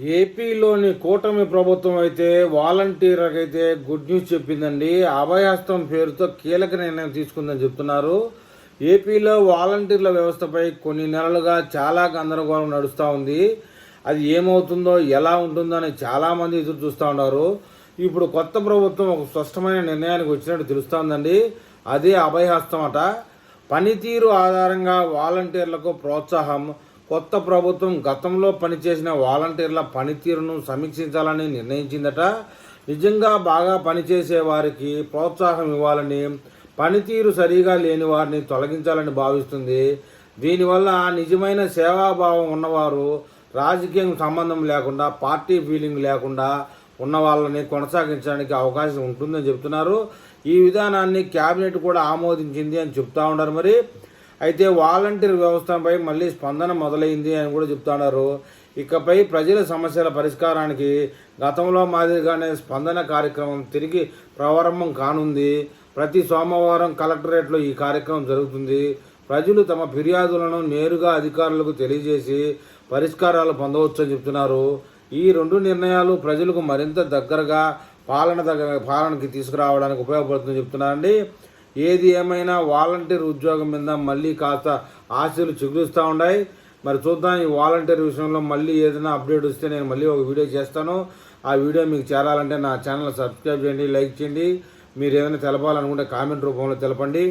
ఏపీలోని కూటమి ప్రభుత్వం అయితే వాలంటీర్లకు అయితే గుడ్ న్యూస్ చెప్పిందండి. అభయహస్తం పేరుతో కీలక నిర్ణయం తీసుకుందని చెప్తున్నారు. ఏపీలో వాలంటీర్ల వ్యవస్థపై కొన్ని నెలలుగా చాలా గందరగోళం నడుస్తూ ఉంది. అది ఏమవుతుందో ఎలా ఉంటుందో అని చాలామంది ఎదురు చూస్తూ ఉన్నారు. ఇప్పుడు కొత్త ప్రభుత్వం ఒక స్పష్టమైన నిర్ణయానికి వచ్చినట్టు తెలుస్తోందండి. అదే అభయహస్తం అట. పనితీరు ఆధారంగా వాలంటీర్లకు ప్రోత్సాహం కొత్త ప్రభుత్వం గతంలో పనిచేసిన వాలంటీర్ల పనితీరును సమీక్షించాలని నిర్ణయించిందట. నిజంగా బాగా పనిచేసే వారికి ప్రోత్సాహం ఇవ్వాలని పనితీరు సరిగా లేని వారిని తొలగించాలని భావిస్తుంది. దీనివల్ల నిజమైన సేవాభావం ఉన్నవారు రాజకీయం సంబంధం లేకుండా పార్టీ ఫీలింగ్ లేకుండా ఉన్న వాళ్ళని కొనసాగించడానికి అవకాశం ఉంటుందని చెప్తున్నారు ఈ విధానాన్ని కేబినెట్ కూడా ఆమోదించింది అని చెప్తా ఉన్నారు మరి. అయితే వాలంటీర్ వ్యవస్థపై మళ్ళీ స్పందన మొదలైంది అని కూడా చెప్తున్నారు. ఇకపై ప్రజల సమస్యల పరిష్కారానికి గతంలో మాదిరిగానే స్పందన కార్యక్రమం తిరిగి ప్రారంభం కానుంది. ప్రతి సోమవారం కలెక్టరేట్లో ఈ కార్యక్రమం జరుగుతుంది. ప్రజలు తమ ఫిర్యాదులను నేరుగా అధికారులకు తెలియజేసి పరిష్కారాలు పొందవచ్చు అని చెప్తున్నారు. ఈ రెండు నిర్ణయాలు ప్రజలకు మరింత దగ్గరగా పాలన దగ్గర పాలనకి తీసుకురావడానికి ఉపయోగపడుతుందని చెప్తున్నారండి. ఏది ఏమైనా వాలంటీర్ ఉద్యోగం మీద మళ్ళీ కాస్త ఆశలు చిగురుస్తూ ఉన్నాయి మరి చూద్దాం ఈ వాలంటీర్ విషయంలో మళ్ళీ ఏదైనా అప్డేట్ వస్తే నేను మళ్ళీ ఒక వీడియో చేస్తాను. ఆ వీడియో మీకు చేరాలంటే నా ఛానల్ సబ్స్క్రైబ్ చేయండి లైక్ చేయండి. మీరు ఏదైనా తెలపాలనుకుంటే కామెంట్ రూపంలో తెలపండి.